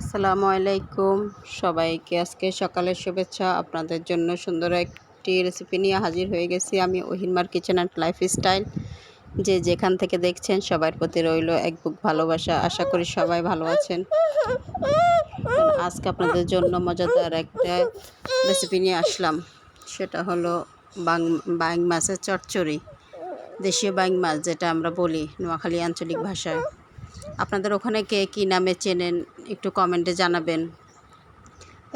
আসসালামু আলাইকুম। সবাইকে আজকে সকালের শুভেচ্ছা। আপনাদের জন্য সুন্দর একটি রেসিপি নিয়ে হাজির হয়ে গেছি আমি ওহিনমার কিচেন অ্যান্ড লাইফস্টাইল যে যেখান থেকে দেখছেন সবার প্রতি রইল এক বুক ভালোবাসা। আশা করি সবাই ভালো আছেন। আজকে আপনাদের জন্য মজাদার একটা রেসিপি নিয়ে আসলাম। সেটা হলো বাং বাইং মাছের চচ্চড়ি। দেশীয় বাইং মাছ যেটা আমরা বলি নোয়াখালী আঞ্চলিক ভাষায়। আপনাদের ওখানে কে কী নামে চেনেন একটু কমেন্টে জানাবেন।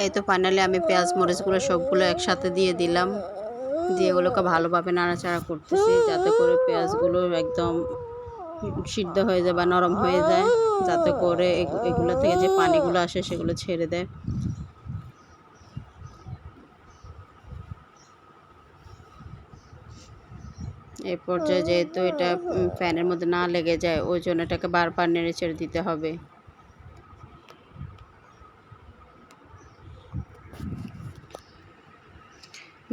এই তো ফাইনালি আমি পেঁয়াজ, মরিচগুলো সবগুলো একসাথে দিয়ে দিলাম। দিয়ে ওগুলোকে ভালোভাবে নাড়াচাড়া করতেছি যাতে করে পেঁয়াজগুলো একদম সিদ্ধ হয়ে যায় বা নরম হয়ে যায়, যাতে করে এগুলো থেকে যে পানিগুলো আসে সেগুলো ছেড়ে দেয়। এই পর্যায়ে যেহেতু এটা ফ্যানের মধ্যে না লেগে যায়, ওই জন্য এটাকে বারবার নেড়ে ছেড়ে দিতে হবে।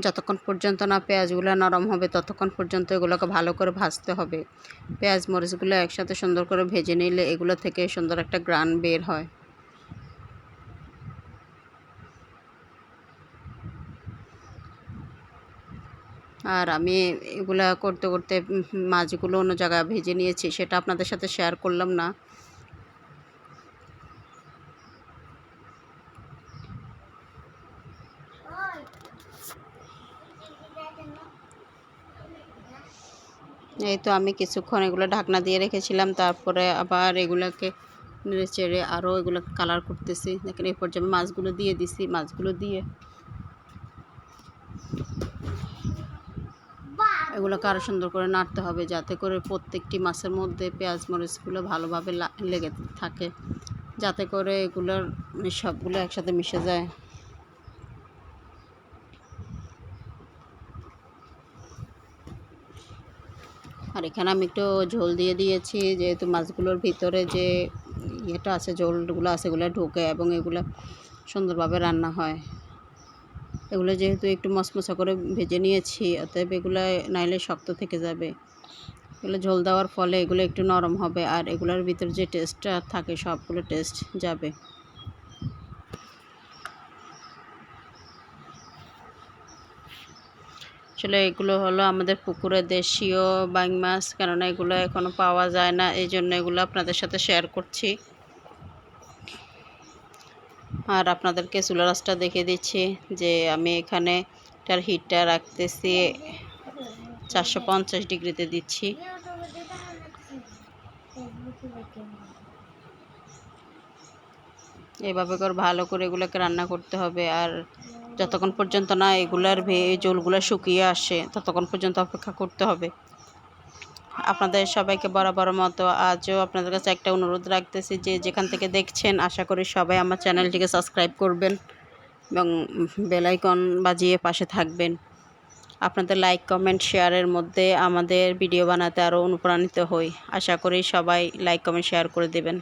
যতক্ষণ পর্যন্ত না পেঁয়াজগুলো নরম হবে, ততক্ষণ পর্যন্ত এগুলোকে ভালো করে ভাজতে হবে। পেঁয়াজ মরিচগুলো একসাথে সুন্দর করে ভেজে নিলে এগুলো থেকে সুন্দর একটা গ্রান বের হয়। আর আমি এগুলা করতে করতে মাছগুলো অন্য জায়গায় ভেজে নিয়েছি, সেটা আপনাদের সাথে শেয়ার করলাম না। এই তো আমি কিছুক্ষণ এগুলো ঢাকনা দিয়ে রেখেছিলাম, তারপরে আবার এগুলোকে নেড়ে চেড়ে আরও এগুলো কালার করতেছি। দেখেন এই পর্যায়ে মাছগুলো দিয়ে দিছি, মাছগুলো দিয়ে এগুলোকে আরও সুন্দর করে নাড়তে হবে যাতে করে প্রত্যেকটি মাছের মধ্যে পেঁয়াজ মরিচগুলো ভালোভাবে লেগে থাকে। যাতে করে এগুলোর মানে সবগুলো একসাথে মিশে যায়। আর এখানে আমি একটু ঝোল দিয়ে দিয়েছি, যেহেতু মাছগুলোর ভিতরে যে ইয়েটা আছে, ঝোলগুলো আছে, এগুলো ঢুকে এবং এগুলো সুন্দরভাবে রান্না হয়। এগুলো যেহেতু একটু মশমশা করে ভেজে নিয়েছি, অতএব এগুলো নাইলে শক্ত থেকে যাবে। এগুলো ঝোল দেওয়ার ফলে এগুলো একটু নরম হবে আর এগুলোর ভিতরে যে টেস্টটা থাকে সবগুলো টেস্ট যাবে। আসলে এগুলো হলো আমাদের পুকুরের দেশীয় বাইং মাছ কেননা এগুলো এখনও পাওয়া যায় না, এই জন্য এগুলো আপনাদের সাথে শেয়ার করছি। আর আপনাদেরকে চুলা রাসটা দেখে দিচ্ছি যে আমি এখানে এটার হিটটা রাখতেছি চারশো পঞ্চাশ ডিগ্রিতে দিচ্ছি। এভাবে করে ভালো করে এগুলোকে রান্না করতে হবে আর যতক্ষণ পর্যন্ত না এগুলার জলগুলো শুকিয়ে আসে ততক্ষণ পর্যন্ত অপেক্ষা করতে হবে। আপনাদের সবাইকে বরাবর মতো আজও আপনাদের কাছে একটা অনুরোধ রাখতেছি যে যেখান থেকে দেখছেন, আশা করি সবাই আমার চ্যানেলটিকে সাবস্ক্রাইব করবেন এবং বেলাইকন বাজিয়ে পাশে থাকবেন। আপনাদের লাইক, কমেন্ট, শেয়ারের মধ্যে আমাদের ভিডিও বানাতে আরও অনুপ্রাণিত হই। আশা করি সবাই লাইক, কমেন্ট, শেয়ার করে দেবেন।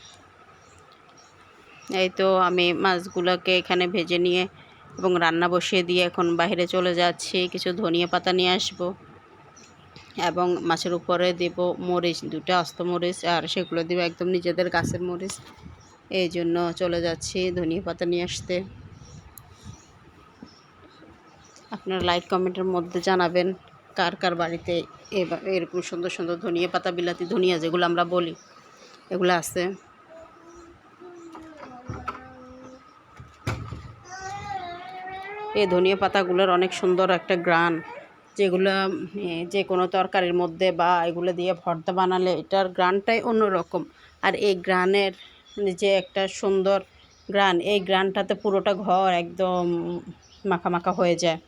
এই তো আমি মাছগুলোকে এখানে ভেজে নিয়ে এবং রান্না বসিয়ে দিয়ে এখন বাইরে চলে যাচ্ছি। কিছু ধনিয়া পাতা নিয়ে আসব। এবং মাছের উপরে দেব মরিচ দুটো আস্ত মরিচ আর সেগুলো দেবো একদম নিজেদের গাছের মরিচ। এই জন্য চলে যাচ্ছি ধনিয়া পাতা নিয়ে আসতে। আপনার লাইক কমেন্টের মধ্যে জানাবেন কার কার বাড়িতে এরকম সুন্দর সুন্দর ধনিয়া পাতা, বিলাতি, ধনিয়া যেগুলো আমরা বলি, এগুলো আছে। এই ধনিয়া পাতাগুলোর অনেক সুন্দর একটা গ্রান। যেগুলো যে কোনো তরকারির মধ্যে বা এগুলো দিয়ে ভর্তা বানালে এটার গ্রানটাই অন্যরকম। আর এই গ্রানের যে একটা সুন্দর গ্রান, এই গ্রানটাতে পুরোটা ঘর একদম মাখা মাখা হয়ে যায়।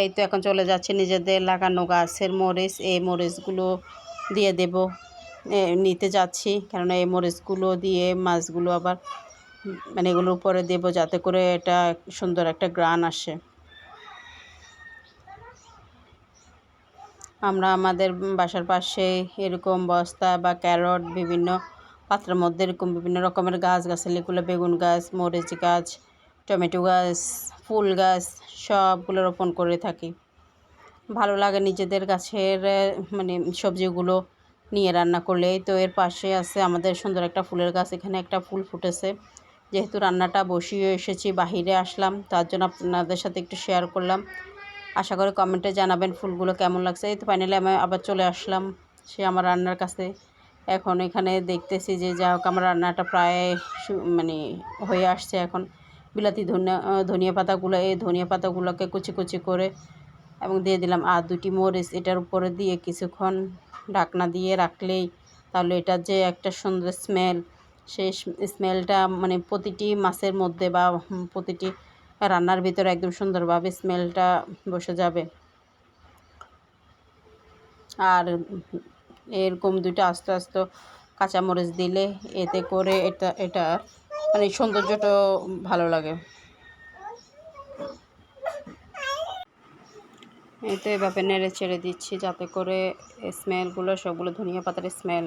এই তো এখন চলে যাচ্ছে নিজেদের লাগানো গাছের মরিচ, এই মরিচগুলো দিয়ে দেব। নিতে যাচ্ছি, কেননা এই মরিচগুলো দিয়ে মাছগুলো আবার মানে এগুলোর উপরে দেবো যাতে করে এটা সুন্দর একটা গ্রান আসে। আমরা আমাদের বাসার পাশে এরকম বস্তা বা ক্যারট বিভিন্ন পাত্রের মধ্যে এরকম বিভিন্ন রকমের গাছ, গাছালিগুলো, বেগুন গাছ, মরিচ গাছ, টমেটো গাছ, ফুল গাছ সবগুলো রোপণ করে থাকি। ভালো লাগে নিজেদের গাছের মানে সবজিগুলো নিয়ে রান্না করলে তো এর পাশে আছে আমাদের সুন্দর একটা ফুলের গাছ, এখানে একটা ফুল ফুটেছে। যেহেতু রান্নাটা বসিয়ে এসেছি, বাহিরে আসলাম, তার জন্য আপনাদের সাথে একটু শেয়ার করলাম। আশা করি কমেন্টে জানাবেন ফুলগুলো কেমন লাগছে। এই তো ফাইনালি আমি আবার চলে আসলাম, সে আমার রান্নার কাছে। এখন এখানে দেখতেছি যে যা হোক, আমার রান্নাটা প্রায় মানে হয়ে আসছে এখন। বিলাতি ধনিয়া ধনিয়া পাতাগুলো, এই ধনিয়া পাতাগুলোকে কুচি কুচি করে এবং দিয়ে দিলাম আর দুটি মরিচ। এটার উপরে দিয়ে কিছুক্ষণ ঢাকনা দিয়ে রাখলেই তাহলে এটার যে একটা সুন্দর স্মেল সেই স্মেলটা মানে প্রতিটি মাছের মধ্যে বা প্রতিটি রান্নার ভিতরে একদম সুন্দরভাবে স্মেলটা বসে যাবে। আর এরকম দুটো আস্তে আস্তে কাঁচামরিচ দিলে এতে করে এটা এটা মানে সৌন্দর্যটা ভালো লাগে। এই তো এভাবে নেড়ে ছেড়ে দিচ্ছি যাতে করে স্মেলগুলো, সবগুলো ধনিয়া পাতার স্মেল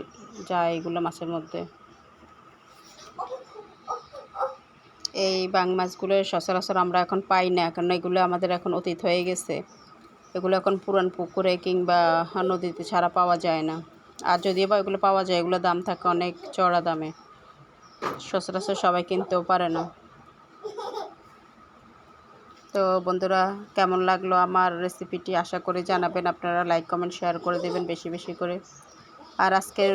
যায় এগুলো মাছের মধ্যে। এই বাং মাছগুলো সচরাচর আমরা এখন পাই না কারণ এগুলো আমাদের এখন অতীত হয়ে গেছে। এগুলো এখন পুরান পুকুরে কিংবা নদীতে ছাড়া পাওয়া যায় না। আর যদিও বা এগুলো পাওয়া যায়, এগুলো দাম থাকে অনেক চড়া দামে। সচরাচর সবাই কিনতেও পারে না। তো বন্ধুরা, কেমন লাগল আমার রেসিপিটি আশা করে জানাবেন। আপনারা লাইক কমেন্ট শেয়ার করে দেবেন বেশি বেশি করে। আর আজকের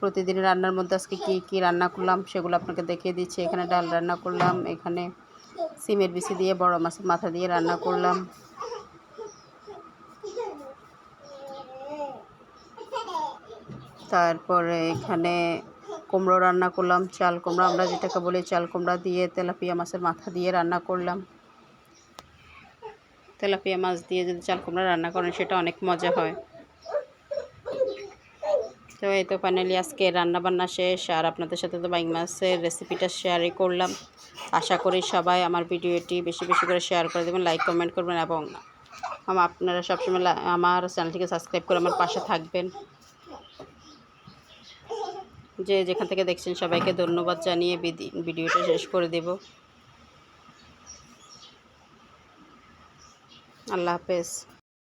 প্রতিদিন রান্নার মধ্যে আজকে কী কী রান্না করলাম সেগুলো আপনাকে দেখিয়ে দিচ্ছি। এখানে ডাল রান্না করলাম, এখানে সিমের বিচি দিয়ে বড় মাছের মাথা দিয়ে রান্না করলাম। তারপরে এখানে কুমড়ো রান্না করলাম, চাল কুমড়া। আমরা যেটাকে বলি চাল কুমড়া দিয়ে তেলাপিয়া মাছের মাথা দিয়ে রান্না করলাম। তেলাপিয়া মাছ দিয়ে যদি চাল কুমড়া রান্না করেন, সেটা অনেক মজা হয়। তো এই তো ফাইনালি আজকে রান্না বান্না শেষ, আর আপনাদের সাথে তো বাইক মাছের রেসিপিটা শেয়ারই করলাম। আশা করি সবাই আমার ভিডিওটি বেশি বেশি করে শেয়ার করে দেবেন লাইক কমেন্ট করবেন, এবং আপনারা সবসময় আমার চ্যানেলটিকে সাবস্ক্রাইব করে আমার পাশে থাকবেন। যে যেখান থেকে দেখছেন সবাইকে ধন্যবাদ জানিয়ে ভিডিওটা শেষ করে দেব। আল্লাহ হাফেজ।